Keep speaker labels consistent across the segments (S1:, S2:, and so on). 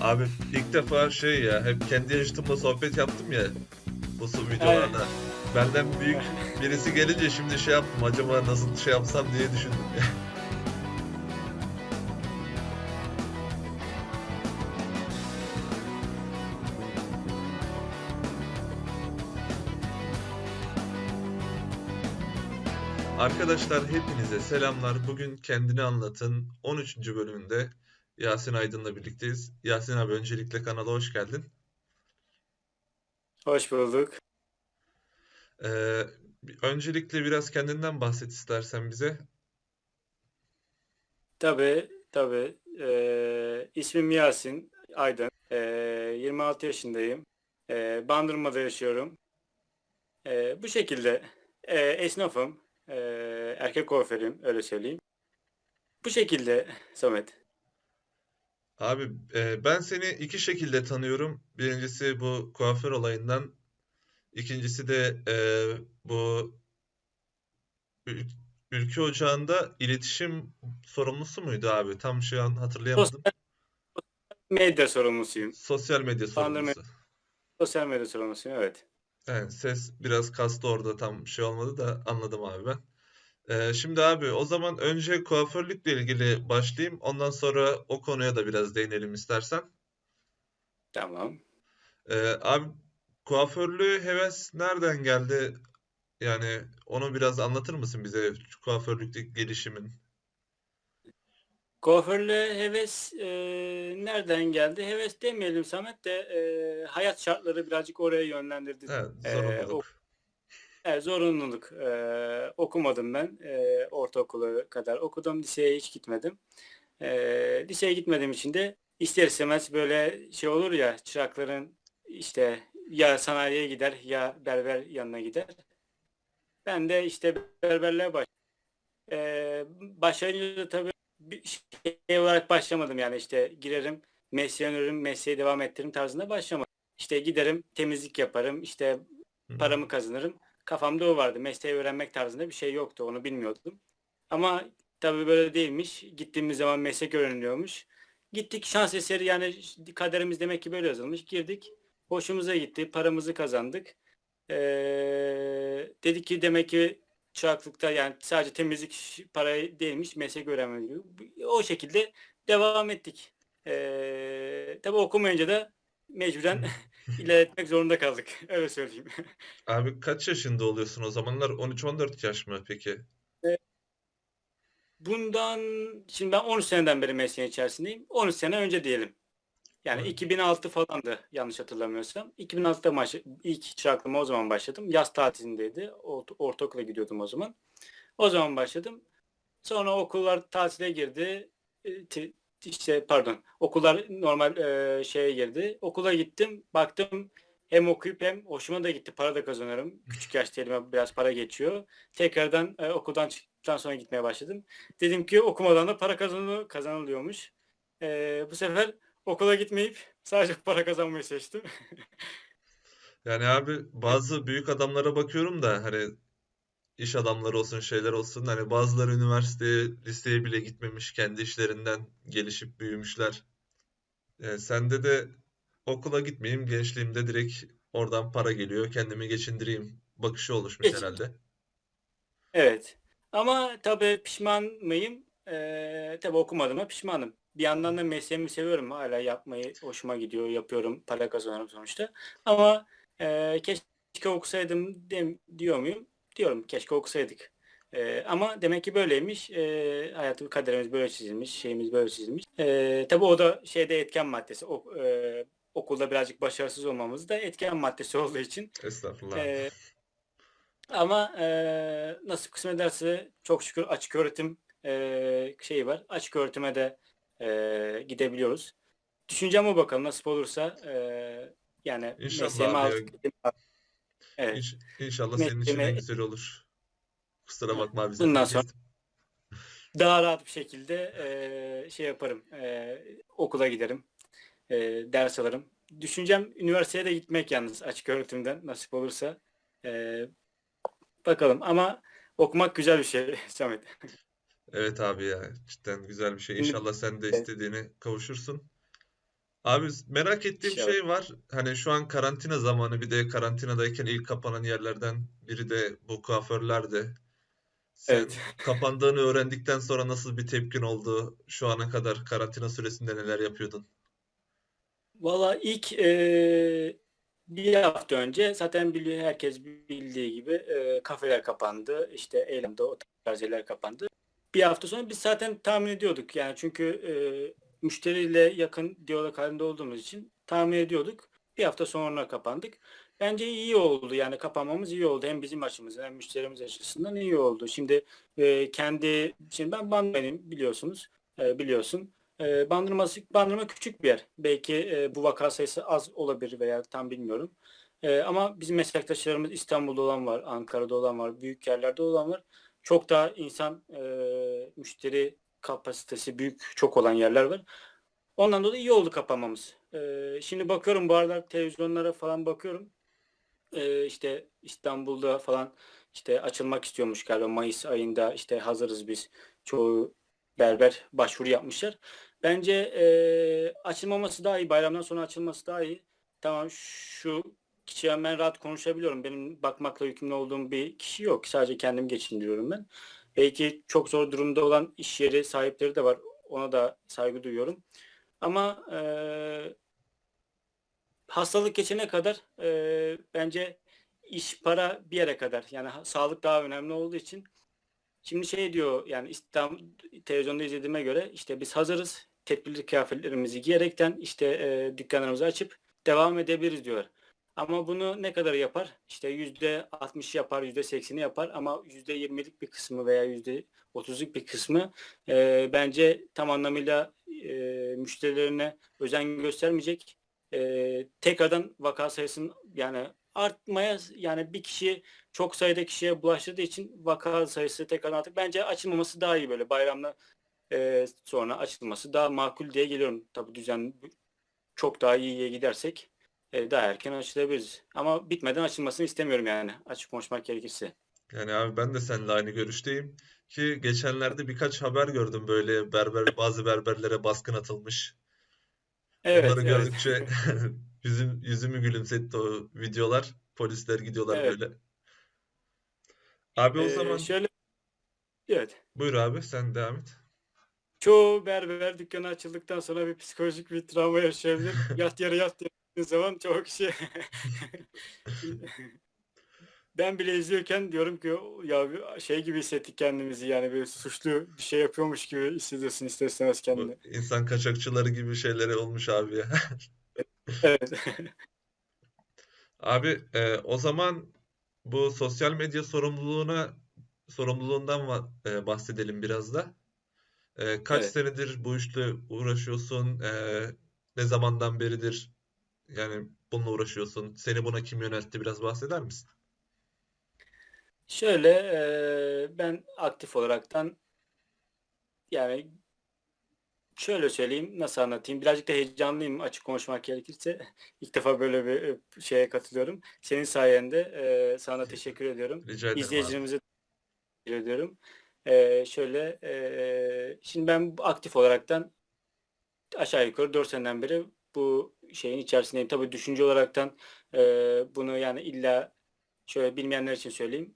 S1: Abi ilk defa şey ya hep kendi yaşıtımla sohbet yaptım ya bu su videolarda. Benden büyük birisi gelince şimdi şey yaptım acaba nasıl şey yapsam diye düşündüm ya. Arkadaşlar hepinize selamlar. Bugün Kendini Anlatın 13. bölümünde Yasin Aydın'la birlikteyiz. Yasin abi öncelikle kanala hoş geldin.
S2: Hoş bulduk.
S1: Ee, öncelikle biraz kendinden bahset istersen bize.
S2: Tabii, tabii. Ee, ismim Yasin Aydın. Ee, 26 yaşındayım. Ee, Bandırma'da yaşıyorum. Ee, bu şekilde ee, esnafım. Ee, erkek kuaförüyüm, öyle söyleyeyim. Bu şekilde Samet.
S1: Abi e, ben seni iki şekilde tanıyorum. Birincisi bu kuaför olayından. İkincisi de e, bu Ül- Ülke Ocağı'nda iletişim sorumlusu muydu abi? Tam şu an hatırlayamadım.
S2: Sosyal medya sorumlusuyum.
S1: Sosyal medya
S2: Bandırma-
S1: sorumlusu.
S2: Sosyal medya sorumlusuyum, evet.
S1: Evet, ses biraz kastı orada tam şey olmadı da anladım abi ben. Ee, şimdi abi o zaman önce kuaförlükle ilgili başlayayım. Ondan sonra o konuya da biraz değinelim istersen.
S2: Tamam.
S1: Ee, abi kuaförlüğe heves nereden geldi? Yani onu biraz anlatır mısın bize şu kuaförlükteki gelişimin?
S2: Kuaförlüğe heves e, nereden geldi? Heves demeyelim Samet de e, hayat şartları birazcık oraya yönlendirdi.
S1: Evet,
S2: Ee,
S1: zorunluluk.
S2: Evet, zorunluluk. Ee, okumadım ben. Ee, ortaokulu kadar okudum. Liseye hiç gitmedim. Ee, liseye gitmediğim için de ister istemez böyle şey olur ya çırakların işte ya sanayiye gider ya berber yanına gider. Ben de işte berberliğe baş. Ee, başlayınca da tabii bir şey olarak başlamadım yani işte girerim mesleğe öneririm mesleği devam ettiririm tarzında başlamadım. İşte giderim temizlik yaparım işte paramı kazanırım. Kafamda o vardı. Mesleği öğrenmek tarzında bir şey yoktu. Onu bilmiyordum. Ama tabii böyle değilmiş. Gittiğimiz zaman meslek öğreniliyormuş. Gittik şans eseri yani kaderimiz demek ki böyle yazılmış. Girdik. Hoşumuza gitti. Paramızı kazandık. Ee, dedik ki demek ki çıraklıkta yani sadece temizlik ş- para değilmiş. Meslek öğrenmek gibi. O şekilde devam ettik. Ee, tabii okumayınca da mecburen ilerletmek zorunda kaldık. Öyle söyleyeyim.
S1: Abi kaç yaşında oluyorsun o zamanlar? 13-14 yaş mı peki?
S2: Bundan şimdi ben 13 seneden beri mesleğin içerisindeyim. 13 sene önce diyelim. Yani
S1: Evet.
S2: 2006 falandı yanlış hatırlamıyorsam. 2006'da baş, ilk çıraklığıma o zaman başladım. Yaz tatilindeydi. Ort- ortaokula gidiyordum o zaman. O zaman başladım. Sonra okullar tatile girdi. E, ti- işte pardon okullar normal e, şeye girdi. Okula gittim. Baktım hem okuyup hem hoşuma da gitti. Para da kazanıyorum. Küçük yaşta elime biraz para geçiyor. Tekrardan e, okuldan çıktıktan sonra gitmeye başladım. Dedim ki okumadan da para kazanı kazanılıyormuş. E, bu sefer okula gitmeyip sadece para kazanmayı seçtim.
S1: Yani abi bazı büyük adamlara bakıyorum da hani iş adamları olsun şeyler olsun hani bazıları üniversiteye liseye bile gitmemiş kendi işlerinden gelişip büyümüşler. Ee, sende de okula gitmeyeyim gençliğimde direkt oradan para geliyor kendimi geçindireyim bakışı oluşmuş
S2: Geçin.
S1: herhalde.
S2: Evet. Ama tabii pişman mıyım? Ee, tabii okumadığıma pişmanım. Bir yandan da mesleğimi seviyorum. Hala yapmayı hoşuma gidiyor. Yapıyorum. Para kazanıyorum sonuçta. Ama e, keşke okusaydım dem diyor muyum? Diyorum. Keşke okusaydık. Ee, ama demek ki böyleymiş. Ee, hayatı kaderimiz böyle çizilmiş. Şeyimiz böyle çizilmiş. Ee, tabii o da şeyde etken maddesi. O, e, okulda birazcık başarısız olmamız da etken maddesi olduğu için
S1: Estağfurullah.
S2: ee, ama e, nasip kısmet ederse çok şükür açık öğretim e, şeyi var. Açık öğretime de e, gidebiliyoruz. Düşüncem o bakalım nasip olursa e, yani
S1: İnşallah
S2: mesleğimi
S1: abi.
S2: Evet.
S1: İnş- İnşallah senin için en güzel olur. Kusura bakma abi
S2: Bundan sonra-. Daha rahat bir şekilde e, şey yaparım. e, okula giderim. e, ders alırım. Düşüncem üniversiteye de gitmek yalnız açık öğretimden nasip olursa. E, bakalım ama okumak güzel bir şey Samet.
S1: Evet abi ya cidden güzel bir şey. İnşallah sen de istediğine kavuşursun. Abi merak ettiğim
S2: Şey
S1: şey var. Hani şu an karantina zamanı bir de karantinadayken ilk kapanan yerlerden biri de bu kuaförlerdi. Sen
S2: Evet.
S1: kapandığını öğrendikten sonra nasıl bir tepkin oldu? Şu ana kadar karantina süresinde neler yapıyordun?
S2: Valla ilk eee, bir hafta önce zaten biliyor herkes bildiği gibi eee, kafeler kapandı. İşte eylemde o tarz yerler kapandı. Bir hafta sonra biz zaten tahmin ediyorduk yani çünkü eee, müşteriyle yakın diyalog halinde olduğumuz için tahmin ediyorduk. Bir hafta sonra kapandık. Bence iyi oldu yani kapanmamız iyi oldu. Hem bizim açımızdan hem müşterimiz açısından iyi oldu. Şimdi eee, kendi şimdi ben Bandırmalıyım biliyorsunuz eee, biliyorsun. E, Bandırması, Bandırma küçük bir yer. Belki e, bu vaka sayısı az olabilir veya tam bilmiyorum. E, ama bizim meslektaşlarımız İstanbul'da olan var, Ankara'da olan var, büyük yerlerde olan var. Çok daha insan e, müşteri kapasitesi büyük çok olan yerler var. Ondan dolayı iyi oldu kapanmamız. E, şimdi bakıyorum bu aralar televizyonlara falan bakıyorum. E, işte İstanbul'da falan işte açılmak istiyormuş galiba Mayıs ayında işte hazırız biz. Çoğu berber başvuru yapmışlar. Bence eee, açılmaması daha iyi. Bayramdan sonra açılması daha iyi. Tamam şu kişiye ben rahat konuşabiliyorum. Benim bakmakla yükümlü olduğum bir kişi yok. Sadece kendim geçindiriyorum ben. Belki çok zor durumda olan iş yeri sahipleri de var. Ona da saygı duyuyorum. Ama eee, hastalık geçene kadar eee, bence iş para bir yere kadar. Yani sağlık daha önemli olduğu için Şimdi şey diyor yani İstanbul televizyonda izlediğime göre işte biz hazırız. Tedbirli kıyafetlerimizi giyerekten işte e, dükkanlarımızı açıp devam edebiliriz diyor. Ama bunu ne kadar yapar? İşte yüzde 60 yapar, yüzde 80'i yapar ama yüzde 20'lik bir kısmı veya yüzde 30'luk bir kısmı e, bence tam anlamıyla e, müşterilerine özen göstermeyecek. E, tekrardan vaka sayısının yani artmaya yani bir kişi çok sayıda kişiye bulaştırdığı için vaka sayısı tekrar artık bence açılmaması daha iyi böyle bayramla e, sonra açılması daha makul diye geliyorum. Tabii düzen çok daha iyiye gidersek e, daha erken açılabiliriz. Ama bitmeden açılmasını istemiyorum yani açık konuşmak gerekirse.
S1: Yani abi ben de seninle aynı görüşteyim. Ki geçenlerde birkaç haber gördüm böyle berber bazı berberlere baskın atılmış.
S2: Evet,
S1: Onları
S2: evet,
S1: gördükçe yüzüm, yüzümü gülümsetti o videolar. Polisler gidiyorlar
S2: evet.
S1: böyle. Abi o
S2: E,
S1: zaman
S2: şöyle evet.
S1: buyur abi sen devam et.
S2: Çoğu berber dükkanı açıldıktan sonra bir psikolojik bir travma yaşayabilir. Yat yere yat dediğin zaman çoğu kişi Ben bile izliyorken diyorum ki ya şey gibi hissettik kendimizi yani bir suçlu bir şey yapıyormuş gibi hissediyorsun ister istemez
S1: Bu
S2: kendini.
S1: insan kaçakçıları gibi şeyleri olmuş abi ya.
S2: Evet.
S1: Abi e, o zaman bu sosyal medya sorumluluğuna sorumluluğundan e, bahsedelim biraz da. E, kaç
S2: Evet.
S1: senedir bu işle uğraşıyorsun? E, ne zamandan beridir yani bununla uğraşıyorsun? Seni buna kim yöneltti? Biraz bahseder misin?
S2: Şöyle eee, ben aktif olaraktan yani şöyle söyleyeyim nasıl anlatayım birazcık da heyecanlıyım açık konuşmak gerekirse ilk defa böyle bir e, şeye katılıyorum. Senin sayende eee, sana teşekkür ediyorum.
S1: Rica ederim abi.
S2: İzleyicilerimize teşekkür ediyorum. Şöyle şimdi ben aktif olaraktan aşağı yukarı 4 seneden beri bu şeyin içerisindeyim. Tabii düşünce olaraktan eee, bunu yani illa şöyle bilmeyenler için söyleyeyim.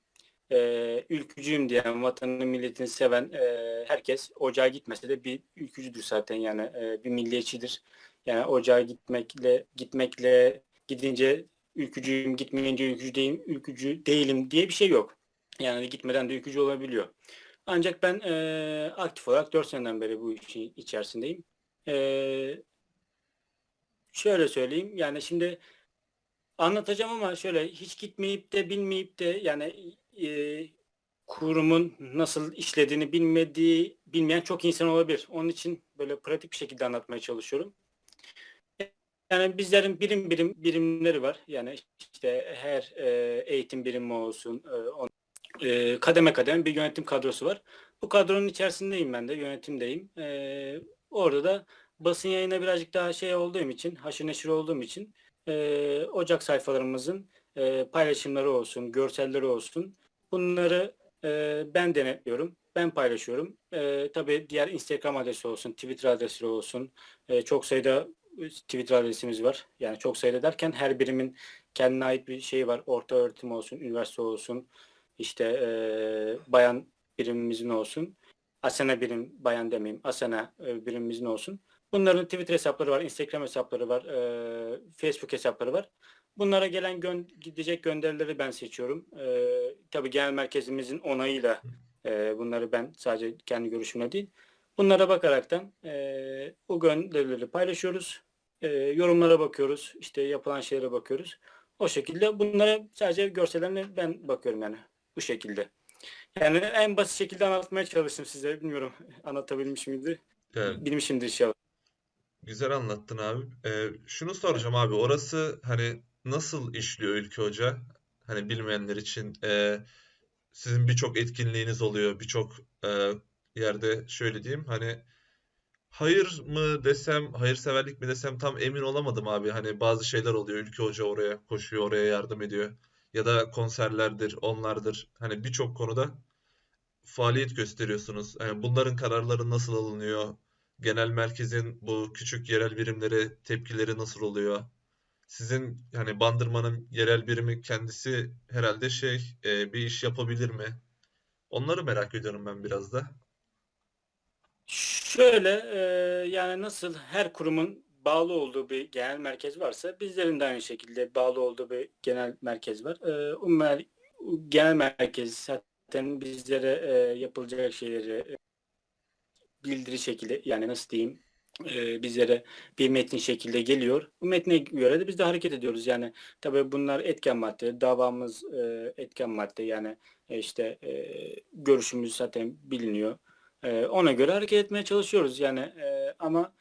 S2: Eee ülkücüyüm diyen, vatanını milletini seven eee, herkes ocağa gitmese de bir ülkücüdür zaten yani eee, bir milliyetçidir. Yani ocağa gitmekle gitmekle gidince ülkücüyüm, gitmeyince ülkücü değilim, ülkücü değilim diye bir şey yok. Yani gitmeden de ülkücü olabiliyor. Ancak ben eee, aktif olarak 4 seneden beri bu işin içerisindeyim. Eee, şöyle söyleyeyim yani şimdi anlatacağım ama şöyle hiç gitmeyip de bilmeyip de yani eee, kurumun nasıl işlediğini bilmediği bilmeyen çok insan olabilir. Onun için böyle pratik bir şekilde anlatmaya çalışıyorum. Yani bizlerin birim birim birimleri var. Yani işte her eee, eğitim birimi olsun, eee, on- eee, kademe kademe bir yönetim kadrosu var. Bu kadronun içerisindeyim ben de, yönetimdeyim. Eee, orada da basın yayına birazcık daha şey olduğum için, haşır neşir olduğum için eee, Ocak sayfalarımızın eee, paylaşımları olsun, görselleri olsun. Bunları eee, ben denetliyorum, ben paylaşıyorum. Eee tabii diğer Instagram adresi olsun, Twitter adresi olsun, eee, çok sayıda Twitter adresimiz var. Yani çok sayıda derken her birimin kendine ait bir şeyi var. Orta öğretim olsun, üniversite olsun, işte eee, bayan birimimizin olsun. Asena birim, bayan demeyeyim, Asena e, birimimizin olsun. Bunların Twitter hesapları var, Instagram hesapları var, eee, Facebook hesapları var. Bunlara gelen gön- gidecek gönderileri ben seçiyorum. Eee tabii genel merkezimizin onayıyla eee, bunları ben sadece kendi görüşümle değil. Bunlara bakaraktan eee o gönderileri paylaşıyoruz. Eee, yorumlara bakıyoruz. işte yapılan şeylere bakıyoruz. O şekilde bunlara sadece görsellerine ben bakıyorum yani. Bu şekilde. Yani en basit şekilde anlatmaya çalıştım size. Bilmiyorum anlatabilmiş miydi?
S1: Yani
S2: Bilmişimdir inşallah.
S1: Güzel anlattın abi. Ee, şunu soracağım abi. Orası hani nasıl işliyor Ülke Hoca? Hani bilmeyenler için e, sizin birçok etkinliğiniz oluyor. Birçok e, yerde şöyle diyeyim. Hani hayır mı desem, hayırseverlik mi desem tam emin olamadım abi. Hani bazı şeyler oluyor. Ülke Hoca oraya koşuyor, oraya yardım ediyor. Ya da konserlerdir, onlardır. Hani birçok konuda faaliyet gösteriyorsunuz. Yani bunların kararları nasıl alınıyor? Genel merkezin bu küçük yerel birimlere tepkileri nasıl oluyor? Sizin hani Bandırma'nın yerel birimi kendisi herhalde şey e, bir iş yapabilir mi? Onları merak ediyorum ben biraz da.
S2: Şöyle e, yani nasıl her kurumun bağlı olduğu bir genel merkez varsa bizlerin de aynı şekilde bağlı olduğu bir genel merkez var. E, o mer- genel merkez zaten bizlere e, yapılacak şeyleri bildiri şekilde yani nasıl diyeyim e, bizlere bir metin şekilde geliyor. Bu metne göre de biz de hareket ediyoruz. Yani tabii bunlar etken madde, davamız e, etken madde yani e, işte görüşümüz zaten biliniyor. Ona göre hareket etmeye çalışıyoruz yani ama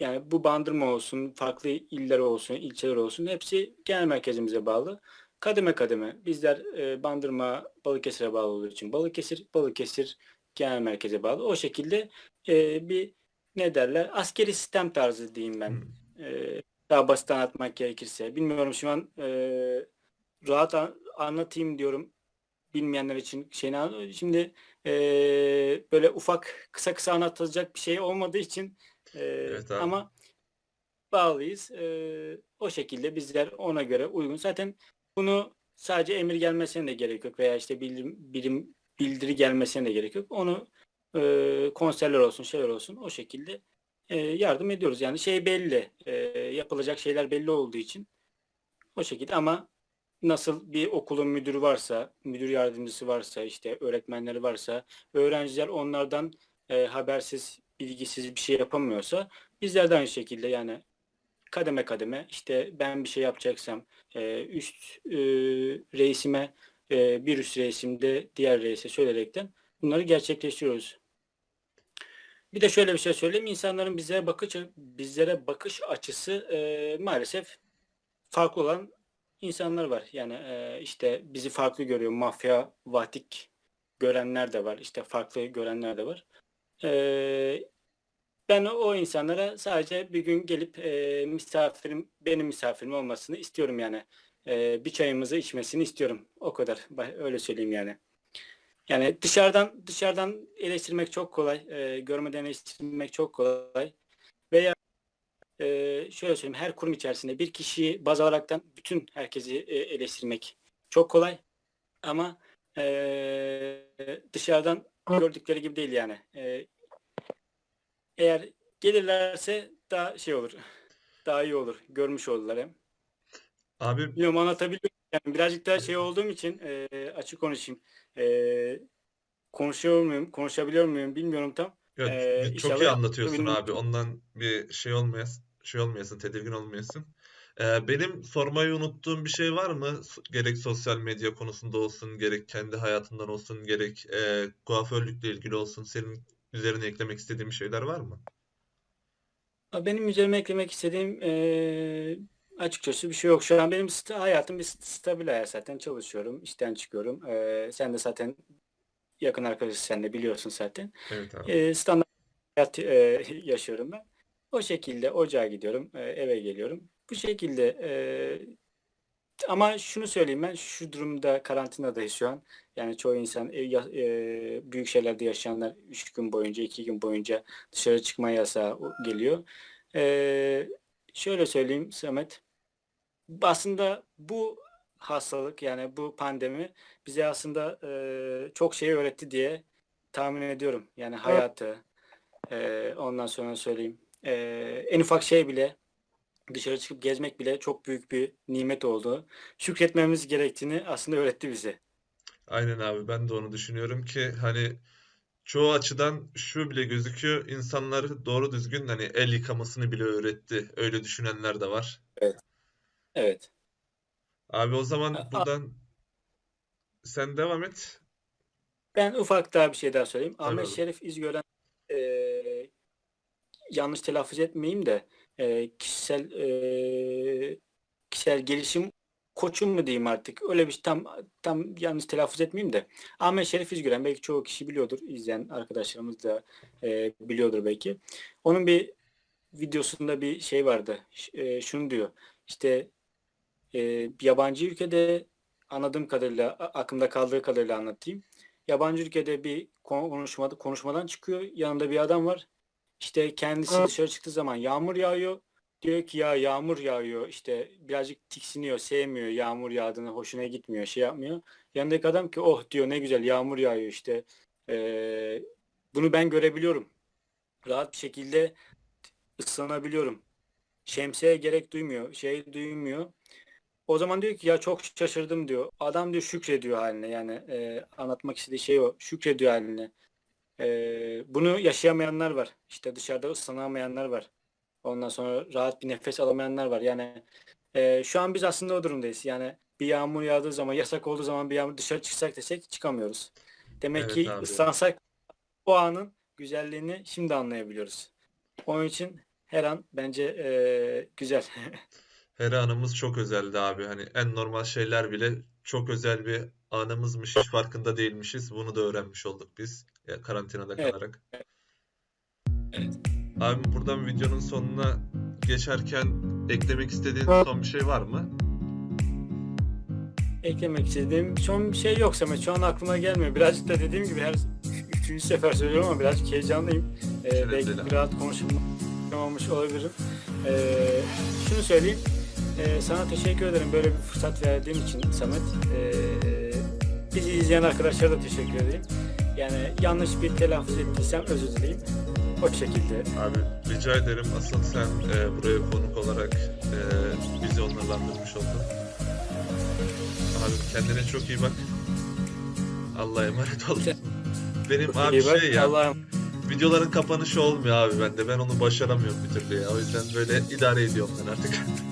S2: yani bu bandırma olsun, farklı iller olsun, ilçeler olsun hepsi genel merkezimize bağlı. Kademe kademe bizler e, bandırma Balıkesir'e bağlı olduğu için Balıkesir, Balıkesir genel merkeze bağlı. O şekilde e, bir ne derler askeri sistem tarzı diyeyim ben.
S1: Hmm.
S2: E, daha basit anlatmak gerekirse. Bilmiyorum şu an e, rahat an- anlatayım diyorum bilmeyenler için şeyini şimdi e, böyle ufak kısa kısa anlatılacak bir şey olmadığı için e,
S1: Evet abi.
S2: ama bağlıyız. E, o şekilde bizler ona göre uygun. Zaten bunu sadece emir gelmesine de gerek yok veya işte bilim, birim bildiri gelmesine de gerek yok. Onu e, konserler olsun, şeyler olsun o şekilde e, yardım ediyoruz. Yani şey belli, e, yapılacak şeyler belli olduğu için o şekilde ama nasıl bir okulun müdürü varsa, müdür yardımcısı varsa, işte öğretmenleri varsa, öğrenciler onlardan e, habersiz, bilgisiz bir şey yapamıyorsa bizler de aynı şekilde yani kademe kademe işte ben bir şey yapacaksam e, üst e, reisime e, bir üst reisimde diğer reise söyleyerekten bunları gerçekleştiriyoruz. Bir de şöyle bir şey söyleyeyim. İnsanların bize bakış bizlere bakış açısı e, maalesef farklı olan insanlar var. Yani e, işte bizi farklı görüyor. Mafya, vatik görenler de var. İşte farklı görenler de var. E, ben o insanlara sadece bir gün gelip e, misafirim, benim misafirim olmasını istiyorum yani. E, bir çayımızı içmesini istiyorum. O kadar. Öyle söyleyeyim yani. Yani dışarıdan dışarıdan eleştirmek çok kolay. E, görmeden eleştirmek çok kolay. Veya e, şöyle söyleyeyim her kurum içerisinde bir kişiyi baz alaraktan bütün herkesi e, eleştirmek çok kolay. Ama e, dışarıdan gördükleri gibi değil yani. E, eğer gelirlerse daha şey olur. Daha iyi olur. Görmüş olurlar hem.
S1: Abi
S2: Bilmiyorum anlatabiliyor muyum? Yani birazcık daha şey olduğum için e, açık konuşayım. E, konuşuyor muyum? Konuşabiliyor muyum? Bilmiyorum tam.
S1: evet,
S2: E,
S1: çok iyi
S2: inşallah
S1: anlatıyorsun
S2: yapabildim.
S1: abi. Ondan bir şey olmayasın, şey olmayasın, tedirgin olmayasın. Ee, benim sormayı unuttuğum bir şey var mı? Gerek sosyal medya konusunda olsun, gerek kendi hayatından olsun, gerek e, kuaförlükle ilgili olsun. Senin üzerine eklemek istediğin bir şeyler var mı?
S2: Benim üzerime eklemek istediğim e, açıkçası bir şey yok. Şu an benim hayatım bir st- stabil hayat zaten. Çalışıyorum, işten çıkıyorum. E, sen de zaten yakın arkadaşız sen de biliyorsun zaten.
S1: Evet abi.
S2: E, standart hayat e, yaşıyorum ben. O şekilde ocağa gidiyorum, e, eve geliyorum. Bu şekilde e, ama şunu söyleyeyim ben şu durumda karantinadayız şu an. Yani çoğu insan e, e, büyük şehirlerde yaşayanlar 3 gün boyunca 2 gün boyunca dışarı çıkma yasağı geliyor. Ee, şöyle söyleyeyim Samet. Aslında bu hastalık yani bu pandemi bize aslında e, çok şey öğretti diye tahmin ediyorum. Yani hayatı, e, ondan sonra söyleyeyim. e, en ufak şey bile dışarı çıkıp gezmek bile çok büyük bir nimet oldu. Şükretmemiz gerektiğini aslında öğretti bize.
S1: Aynen abi ben de onu düşünüyorum ki hani çoğu açıdan şu bile gözüküyor insanları doğru düzgün hani el yıkamasını bile öğretti. Öyle düşünenler de var.
S2: Evet.
S1: Abi o zaman buradan sen devam et.
S2: Ben ufak daha bir şey daha söyleyeyim.
S1: Tabii
S2: Ahmet. Şerif İzgören e, yanlış telaffuz etmeyeyim de e, kişisel e, kişisel gelişim koçum mu diyeyim artık. Öyle bir tam tam yanlış telaffuz etmeyeyim de. Ahmet Şerif İzgören belki çoğu kişi biliyordur. izleyen arkadaşlarımız da e, biliyordur belki. Onun bir videosunda bir şey vardı. E, şunu diyor. İşte e, yabancı ülkede anladığım kadarıyla aklımda kaldığı kadarıyla anlatayım. Yabancı ülkede bir konuşmada konuşmadan çıkıyor. Yanında bir adam var. İşte kendisi dışarı çıktığı zaman yağmur yağıyor. Diyor ki ya yağmur yağıyor. İşte birazcık tiksiniyor, sevmiyor. Yağmur yağdığını hoşuna gitmiyor, şey yapmıyor. Yanındaki adam ki oh diyor ne güzel yağmur yağıyor işte. Ee, bunu ben görebiliyorum. Rahat bir şekilde ıslanabiliyorum. Şemsiye gerek duymuyor, şey duymuyor. O zaman diyor ki ya çok şaşırdım diyor. Adam diyor şükrediyor haline yani e, anlatmak istediği şey o. Şükrediyor haline. E, bunu yaşayamayanlar var. İşte dışarıda ıslanamayanlar var. Ondan sonra rahat bir nefes alamayanlar var. Yani e, şu an biz aslında o durumdayız. Yani bir yağmur yağdığı zaman, yasak olduğu zaman bir yağmur dışarı çıksak desek çıkamıyoruz. Demek
S1: Evet
S2: ki
S1: abi.
S2: ıslansak o anın güzelliğini şimdi anlayabiliyoruz. Onun için her an bence e, güzel.
S1: Her anımız çok özeldi abi. Hani en normal şeyler bile çok özel bir anımızmış. Hiç farkında değilmişiz. Bunu da öğrenmiş olduk biz. Karantinada
S2: Evet.
S1: kalarak.
S2: Evet.
S1: Abi buradan videonun sonuna geçerken eklemek istediğin son bir şey var mı?
S2: Eklemek istediğim son bir şey yok Samet. Şu an aklıma gelmiyor. Birazcık da dediğim gibi her üçüncü sefer söylüyorum ama birazcık heyecanlıyım. Ee,
S1: Şöyle
S2: belki
S1: söyle.
S2: bir rahat konuşamamış olabilirim. Ee, şunu söyleyeyim. Ee, sana teşekkür ederim böyle bir fırsat verdiğin için Samet. Ee, bizi izleyen arkadaşlara da teşekkür edeyim. Yani yanlış bir telaffuz ettiysem özür dileyim. O şekilde.
S1: Abi rica ederim. Asıl sen e, buraya konuk olarak e, bizi onurlandırmış oldun. Abi kendine çok iyi bak. Allah'a emanet ol. Benim abi
S2: İyi
S1: şey ya
S2: Allah'a
S1: videoların kapanışı olmuyor abi bende. Ben onu başaramıyorum bir türlü ya. O yüzden böyle idare ediyorum ben artık.